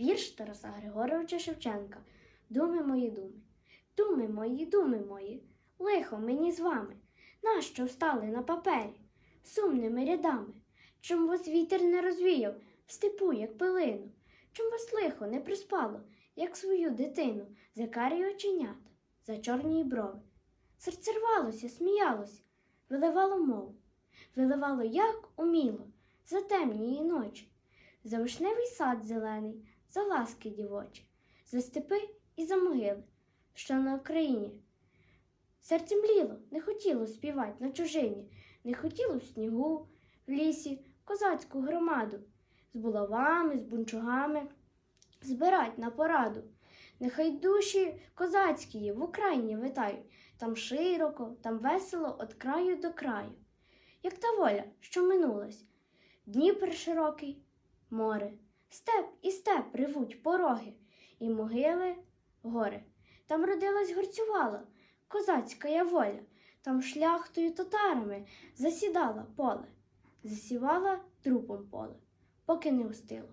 Вірш Тараса Григоровича Шевченка. Думи мої думи. Думи мої, думи мої, лихо мені з вами. Нащо встали на папері сумними рядами? Чом вас вітер не розвіяв в степу, як пилину? Чом вас лихо не приспало, як свою дитину, за карі оченята, за чорні брови? Серце рвалося, сміялося, виливало мову, виливало як уміло, за темні ночі, за вишневий сад зелений, за ласки дівочі, за степи і за могили, що на Україні. Серце мліло, не хотіло співати на чужині, не хотіло в снігу, в лісі, козацьку громаду, з булавами, з бунчугами, збирать на пораду. Нехай душі козацькі в Україні витають, там широко, там весело від краю до краю. Як та воля, що минулась, Дніпр широкий, море, степ і степ ревуть пороги, і могили гори. Там родилась горцювала, козацька я воля, там шляхтою татарами засідала поле, засівала трупом поле, поки не устило.